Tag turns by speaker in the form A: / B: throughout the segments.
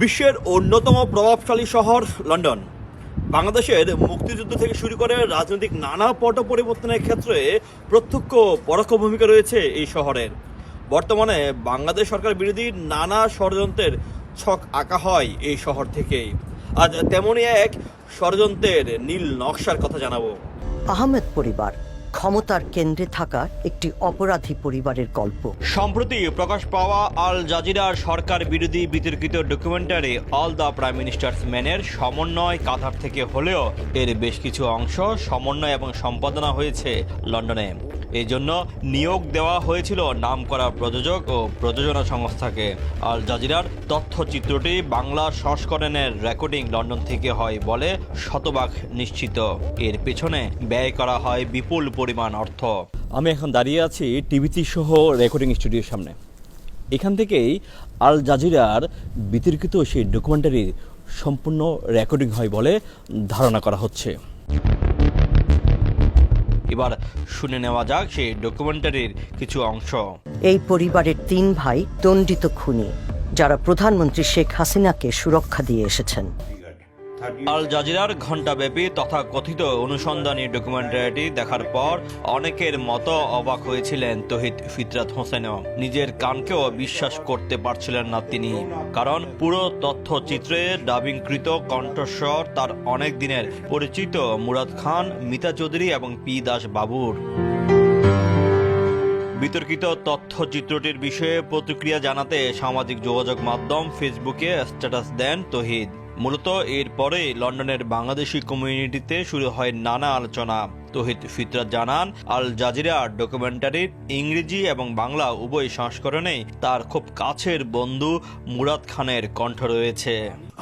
A: বিশ্বের অন্যতম প্রভাবশালী শহর লন্ডন। বাংলাদেশের মুক্তিযুদ্ধ থেকে শুরু করে রাজনৈতিক নানা পট পরিবর্তনের ক্ষেত্রে প্রত্যক্ষ পরোক্ষ ভূমিকা রয়েছে এই শহরের। বর্তমানে বাংলাদেশ সরকার বিরোধী নানা ষড়যন্ত্রের ছক আঁকা হয় এই শহর থেকেই। আজ তেমনই এক ষড়যন্ত্রের নীল নকশার কথা জানাব।
B: আহমেদ পরিবার ক্ষমতার কেন্দ্রে থাকা একটি অপরাধী পরিবারের গল্প।
A: সম্প্রতি প্রকাশ পাওয়া আল জাজিরার সরকার বিরোধী বিতর্কিত documentary all the prime ministers ম্যানের সমন্বয় কাতার থেকে হলেও এর বেশ কিছু অংশ সমন্বয় এবং সম্পাদনা হয়েছে লন্ডনে। এই জন্য নিয়োগ দেওয়া হয়েছিল নাম করা প্রযোজক ও প্রযোজনা সংস্থাকে। আল জাজিরার তথ্যচিত্রটি বাংলা সংস্করণের রেকর্ডিং লন্ডন থেকে হয় বলে শতভাগ নিশ্চিত। এর পেছনে ব্যয় করা হয় বিপুল পরিমাণ অর্থ। আমি এখন দাঁড়িয়ে আছি টিভিসি সহ রেকর্ডিং স্টুডিওর সামনে। এখান থেকেই আল জাজিরার বিতর্কিত সেই ডকুমেন্টারির সম্পূর্ণ রেকর্ডিং হয় বলে ধারণা করা হচ্ছে। এবার শুনে নেওয়া যাক সেই ডকুমেন্টারির কিছু অংশ।
B: এই পরিবারের তিন ভাই দণ্ডিত খুনি যারা প্রধানমন্ত্রী শেখ হাসিনাকে সুরক্ষা দিয়ে এসেছেন।
A: আল জাজিরার ঘণ্টাব্যাপী তথা কথিত অনুসন্ধানী ডকুমেন্টারিটি দেখার পর অনেকের মতো অবাক হয়েছিলেন তহিদ ফিতরাত হোসেনও। নিজের কানকেও বিশ্বাস করতে পারছিলেন না তিনি। কারণ পুরো তথ্যচিত্রে ডাবিংকৃত কণ্ঠস্বর তার অনেক দিনের পরিচিত মুরাদ খান, মিতা চৌধুরী এবং পি দাস বাবুর। বিতর্কিত তথ্যচিত্রটির বিষয়ে প্রতিক্রিয়া জানাতে সামাজিক যোগাযোগ মাধ্যম ফেসবুকে স্ট্যাটাস দেন তহিদ। মূলত এরপরে লন্ডনের বাংলাদেশি কমিউনিটিতে শুরু হয় নানা আলোচনা। তহিদ ফিতরাত জানান, আল জাজিরা ডকুমেন্টারির ইংরেজি এবং বাংলা উভয় সংস্করণে তার খুব কাছের বন্ধু মুরাদ খানের কণ্ঠ রয়েছে।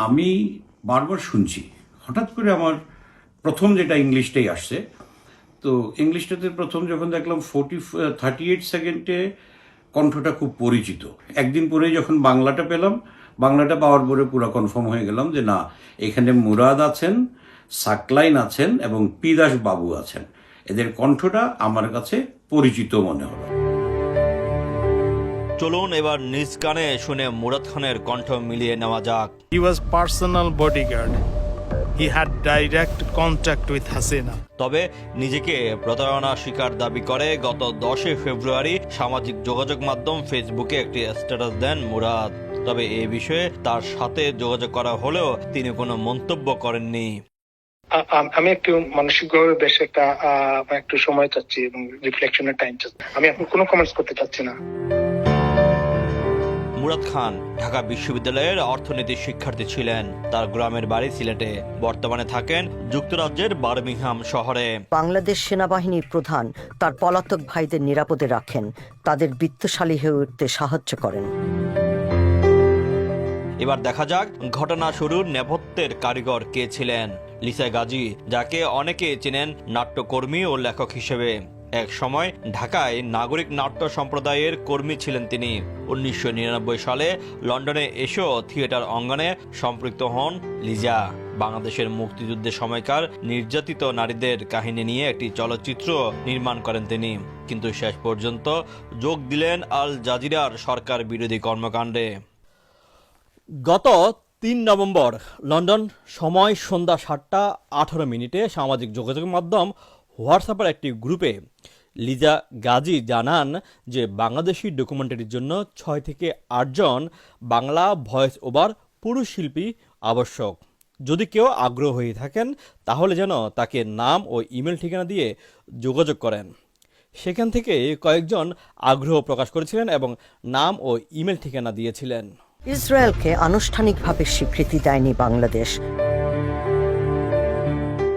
C: আমি বারবার শুনছি। হঠাৎ করে আমার প্রথম যেটা ইংলিশটাই আসছে, তো ইংলিশটাতে প্রথম যখন দেখলাম ফোর্টি থার্টি এইট সেকেন্ডে কণ্ঠটা খুব পরিচিত। একদিন পরে যখন বাংলাটা পেলাম বাংলাটা পাওয়ার পরে পুরো কনফার্ম হয়ে গেলাম যে না এখানে মুরাদ আছেন সাকলাইন আছেন এবং পিদাস বাবু আছেন এদের কণ্ঠটা আমার কাছে পরিচিত মনে হলো
A: চলুন এবার নিজ কানে শুনে মুরাদ খানের কণ্ঠ মিলিয়ে নেওয়া যাক
D: He was personal bodyguard. He had direct contact with Hasina.
A: তবে নিজেকে প্রতারণা শিকার দাবি করে গত দশই ফেব্রুয়ারি সামাজিক যোগাযোগ মাধ্যম ফেসবুকে একটি স্ট্যাটাস দেন মুরাদ তবে এ বিষয়ে তার সাথে যোগাযোগ করা হলেও তিনি কোনো মন্তব্য করেননি।
E: আমি একটু মানসিকভাবে বেশ একটা আহ, একটু সময় চাচ্ছি এবং রিফ্লেকশনের টাইম চাচ্ছি। আমি এখন কোনো কমেন্টস করতে চাচ্ছি না।
A: মুরাদ খান ঢাকা বিশ্ববিদ্যালয়ের অর্থনীতি শিক্ষার্থী ছিলেন। তার গ্রামের বাড়ি সিলেটে। বর্তমানে থাকেন যুক্তরাজ্যের বার্মিংহাম শহরে।
B: বাংলাদেশ সেনাবাহিনীর প্রধান তার পলাতক ভাইদের নিরাপদে রাখেন। তাদের বিত্তশালী হয়ে উঠতে সাহায্য করেন।
A: এবার দেখা যাক, ঘটনা শুরুর নেপথ্যের কারিগর কে ছিলেন। লিসা গাজী, যাকে অনেকে চেনেন নাট্যকর্মী ও লেখক হিসেবে। এক সময় ঢাকায় নাগরিক নাট্য সম্প্রদায়ের কর্মী ছিলেন তিনি। উনিশশো নিরানব্বই সালে লন্ডনে এসেও থিয়েটার অঙ্গনে সম্পৃক্ত হন লিজা। বাংলাদেশের মুক্তিযুদ্ধের সময়কার নির্যাতিত নারীদের কাহিনী নিয়ে একটি চলচ্চিত্র নির্মাণ করেন তিনি। কিন্তু শেষ পর্যন্ত যোগ দিলেন আল জাজিরার সরকার বিরোধী কর্মকাণ্ডে। গত তিন নভেম্বর, লন্ডন, সময় সন্ধ্যা সাতটা আঠারো মিনিটে সামাজিক যোগাযোগ মাধ্যম হোয়াটসঅ্যাপের একটি গ্রুপে লিজা গাজী জানান যে বাংলাদেশি ডকুমেন্টারির জন্য ছয় থেকে আটজন বাংলা ভয়েস ওভার পুরুষ শিল্পী আবশ্যক। যদি কেউ আগ্রহ হয়ে থাকেন, তাহলে যেন তাকে নাম ও ইমেল ঠিকানা দিয়ে যোগাযোগ করেন। সেখান থেকে কয়েকজন আগ্রহ প্রকাশ করেছিলেন এবং নাম ও ইমেল ঠিকানা দিয়েছিলেন।
B: ইসরায়েলকে আনুষ্ঠানিকভাবে স্বীকৃতি দেয়নি বাংলাদেশ।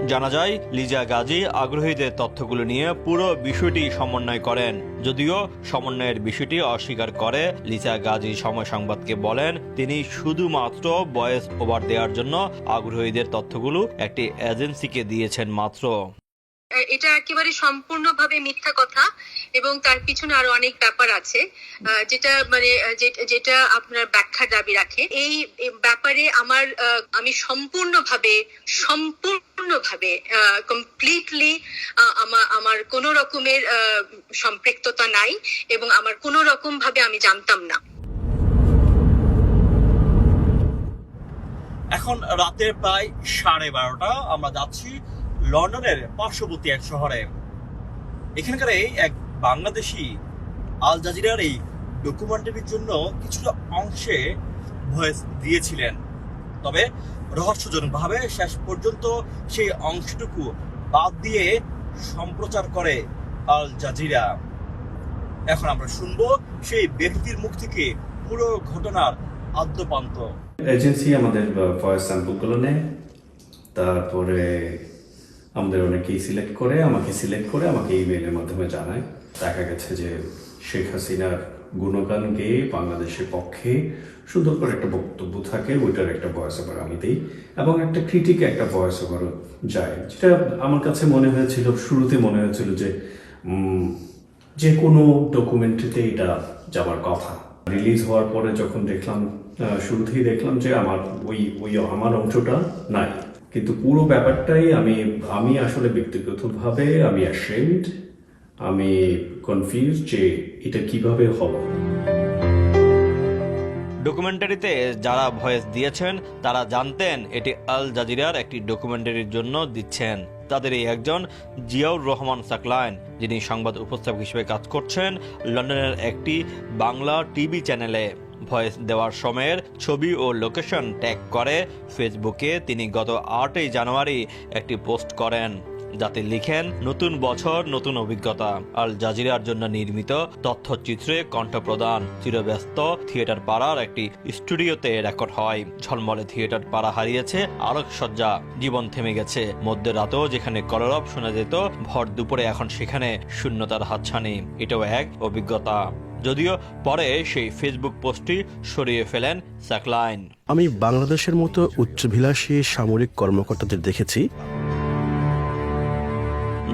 A: জানা যায়, লিজা গাজী আগ্রহীদের তথ্যগুলো নিয়ে পুরো বিষয়টি সমন্বয় করেন। যদিও সমন্বয়ের বিষয়টি অস্বীকার করে, লিজা গাজী সময় সংবাদকে বলেন, তিনি শুধুমাত্র বয়েস ওভার দেওয়ার জন্য আগ্রহীদের তথ্যগুলো একটি এজেন্সিকে দিয়েছেন মাত্র।
F: এটা একেবারে সম্পূর্ণভাবে মিথ্যা কথা এবং তার পিছনে আরও অনেক ব্যাপার আছে যেটা মানে যেটা আপনার ব্যাখ্যা দাবি রাখে। এই ব্যাপারে আমার আমি সম্পূর্ণভাবে সম্পূর্ণভাবে কমপ্লিটলি আমার আমার কোনো রকমের সম্পৃক্ততা নাই এবং আমার কোনো রকম ভাবে আমি জানতাম না।
A: এখন রাতের প্রায় সাড়ে বারোটা, আমরা যাচ্ছি লন্ডনের পার্শ্ববর্তী এক শহরে। এখানকার এই এক বাংলাদেশি আল জাজিরার এই ডকুমেন্টারির জন্য কিছুটা অংশে ভয়েস দিয়েছিলেন। তবে রহস্যজনকভাবে শেষ পর্যন্ত সেই অংশটুকু বাদ দিয়ে সম্প্রচার করে আল জাজিরা। এখন আমরা শুনব সেই ব্যক্তির মুখ থেকে পুরো ঘটনার আদ্যপান্ত।
G: এজেন্সি আমাদের ভয়েস স্যাম্পলগুলো নেয়। তারপরে আমাদের অনেকেই সিলেক্ট করে, আমাকে সিলেক্ট করে, আমাকে ইমেইলের মাধ্যমে জানায়। দেখা গেছে যে শেখ হাসিনার গুণগান গেয়ে বাংলাদেশের পক্ষে সুন্দর করে একটা বক্তব্য থাকে, ওইটার একটা ভয়েস ওভার আমি দিই। এবং একটা ক্রিটিক একটা ভয়েস ওভারও যায়। যেটা আমার কাছে মনে হয়েছিল, শুরুতে মনে হয়েছিল যে যে কোনো ডকুমেন্টারিতে এটা যাওয়ার কথা। রিলিজ হওয়ার পরে যখন দেখলাম শুরুতেই দেখলাম যে আমার ওই ওই আমার অংশটা নাই। কিন্তু পুরো ব্যাপারটাই আমি আমি আসলে ব্যক্তিগতভাবে আমি অ্যাশেমড আমি কনফিউজ যে এটা কীভাবে হলো।
A: ডকুমেন্টারিতে যারা ভয়েস দিয়েছেন, তারা জানতেন এটি আল জাজিরার একটি ডকুমেন্টারির জন্য দিচ্ছেন। তাদের এই একজন জিয়াউর রহমান সাকলাইন, যিনি সংবাদ উপস্থাপক হিসেবে কাজ করছেন, লন্ডনের একটি বাংলা টিভি চ্যানেলে। ভয়েস দেওয়ার সময়ের ছবি ও লোকেশন ট্যাগ করে ফেসবুকে তিনি গত আটই জানুয়ারি একটি পোস্ট করেন, যাতে লিখেন, নতুন বছর, নতুন অভিজ্ঞতা। আল জাজিরার জন্য নির্মিত তথ্যচিত্রে কণ্ঠ প্রদান। চিরব্যস্ত থিয়েটার পাড়ার একটি স্টুডিওতে রেকর্ড হয়। ঝলমলে থিয়েটার পাড়া হারিয়েছে আলোকসজ্জা। জীবন থেমে গেছে। মধ্যে রাতেও যেখানে কলরব শোনা যেত, ভর দুপুরে এখন সেখানে শূন্যতার হাতছানি। এটাও এক অভিজ্ঞতা। যদিও পরে সেই ফেসবুক পোস্টটি সরিয়ে ফেলেন স্যাকলাইন।
H: আমি বাংলাদেশের মতো উচ্চভিলাষী সামরিক কর্মকর্তাদের দেখেছি।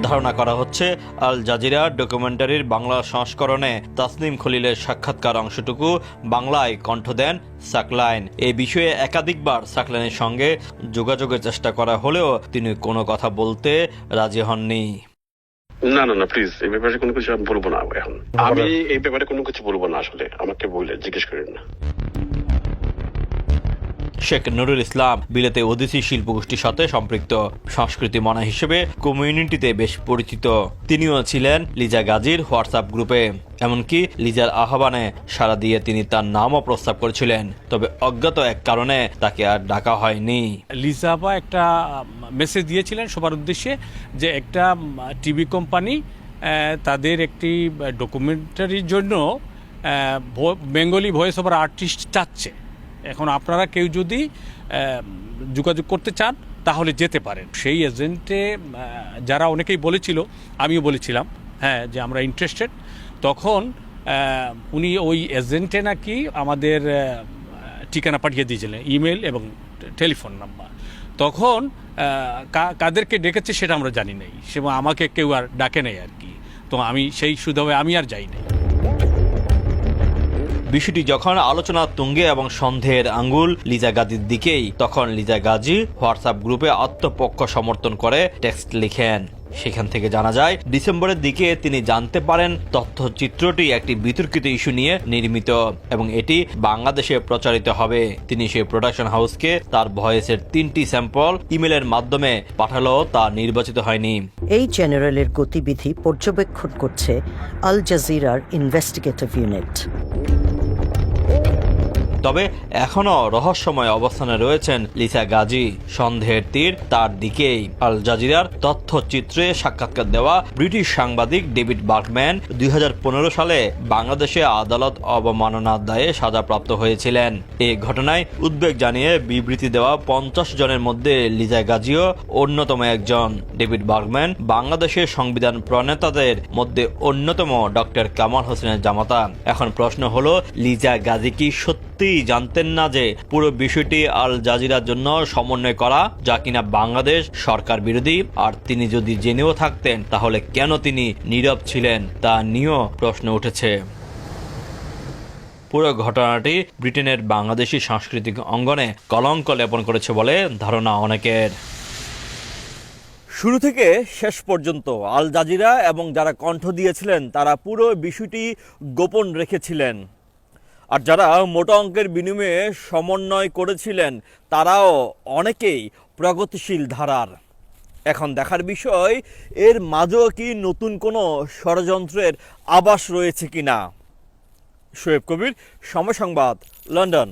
A: ধারণা করা হচ্ছে আল জাজিরা ডকুমেন্টারির বাংলা সংস্করণে তাসনিম খলিলের সাক্ষাৎকার অংশটুকু বাংলায় কণ্ঠ দেন সাকলাইন এই বিষয়ে একাধিকবার সাকলাইনের সঙ্গে যোগাযোগের চেষ্টা করা হলেও তিনি কোনো কথা বলতে রাজি হননি।
I: না না না প্লিজ এই ব্যাপারে কোনো কিছু আমি বলব না এখন। আমি এই ব্যাপারে কোনো কিছু বলব না আসলে। আমাকে বলে জিজ্ঞেস করেন না।
A: শেখ নুরুল ইসলাম বিলেতে ওদিসি শিল্পগোষ্ঠীর সাথে সম্পৃক্ত। সংস্কৃতি মনা হিসেবে কমিউনিটিতে বেশ পরিচিত। তিনিও ছিলেন লিজা গাজীর হোয়াটসঅ্যাপ গ্রুপে। এমনকি লিজার আহ্বানে সাড়া দিয়ে তিনি তার নামও প্রস্তাব করেছিলেন। তবে অজ্ঞাত এক কারণে তাকে আর ডাকা হয়নি।
J: লিজাবা একটা মেসেজ দিয়েছিলেন সবার উদ্দেশ্যে যে একটা টিভি কোম্পানি তাদের একটি ডকুমেন্টারির জন্য বেঙ্গলি ভয়েস ওভার আর্টিস্ট চাচ্ছে। এখন আপনারা কেউ যদি যোগাযোগ করতে চান, তাহলে যেতে পারেন। সেই এজেন্টে যারা অনেকেই বলেছিল, আমিও বলেছিলাম হ্যাঁ যে আমরা ইন্টারেস্টেড তখন উনি ওই এজেন্টে নাকি আমাদের ঠিকানা পাঠিয়ে দিয়েছিলেন ইমেল এবং টেলিফোন নাম্বার তখন কাদেরকে ডেকেছে সেটা আমরা জানি নাই। সে আমাকে কেউ আর ডাকে নেই আর কি। তো আমি সেই সুযোগে আমি আর যাই নাই।
A: বিষয়টি যখন আলোচনার তুঙ্গে এবং সন্দেহের আঙ্গুল লিজা গাজীর দিকেই, তখন লিজা গাজী হোয়াটসঅ্যাপ গ্রুপে আত্মপক্ষ সমর্থন করে টেক্সট লিখেন। সেখান থেকে জানা যায়, ডিসেম্বরের দিকে তিনি জানতে পারেন তথ্যচিত্রটি একটি বিতর্কিত ইস্যু নিয়ে নির্মিত এবং এটি বাংলাদেশে প্রচারিত হবে। তিনি সেই প্রোডাকশন হাউসকে তার ভয়েসের তিনটি স্যাম্পল ইমেলের মাধ্যমে পাঠালো, তা নির্বাচিত হয়নি।
B: এই জেনারেলের গতিবিধি পর্যবেক্ষণ করছে আল জাজিরার ইনভেস্টিগেটিভ ইউনিট।
A: তবে এখনও রহস্যময় অবস্থানে রয়েছেন লিসা গাজী। সন্দেহের তীর তার দিকেই। আল জাজিরার তথ্যচিত্রে সাক্ষাৎকার দেওয়া ব্রিটিশ সাংবাদিক ডেভিড বার্কম্যান দুই সালে বাংলাদেশে আদালত অবমাননার দায়ে সাজাপ্রাপ্ত হয়েছিলেন। এই ঘটনায় উদ্বেগ জানিয়ে বিবৃতি দেওয়া পঞ্চাশ জনের মধ্যে লিজা গাজীও অন্যতম একজন। ডেভিড বার্গম্যান বাংলাদেশের সংবিধান প্রণেতাদের মধ্যে অন্যতম ডক্টর কামাল হোসেনের জামাতা। এখন প্রশ্ন হলো লিজা গাজী কি সত্যিই জানতেন না যে পুরো বিষয়টি আল জাজিরার জন্য সমন্বয় করা, যা কিনা বাংলাদেশ সরকার বিরোধী। আর তিনি যদি জেনেও থাকতেন, তাহলে কেন তিনি নীরব ছিলেন, তা নিয়েও প্রশ্ন উঠেছে। পুরো ঘটনাটি ব্রিটেনের বাংলাদেশি সাংস্কৃতিক অঙ্গনে কলঙ্ক লেপন করেছে বলে ধারণা অনেকের। শুরু থেকে শেষ পর্যন্ত আল জাজিরা এবং যারা কণ্ঠ দিয়েছিলেন, তারা পুরো বিষয়টি গোপন রেখেছিলেন। আর যারা মোটা অঙ্কের বিনিময়ে সমন্বয় করেছিলেন, তারাও অনেকেই প্রগতিশীল ধারার। এখন দেখার বিষয়, এর মাঝেও কি নতুন কোনো ষড়যন্ত্রের আবাস রয়েছে কি না শোয়েব কবির, সময় সংবাদ, লন্ডন।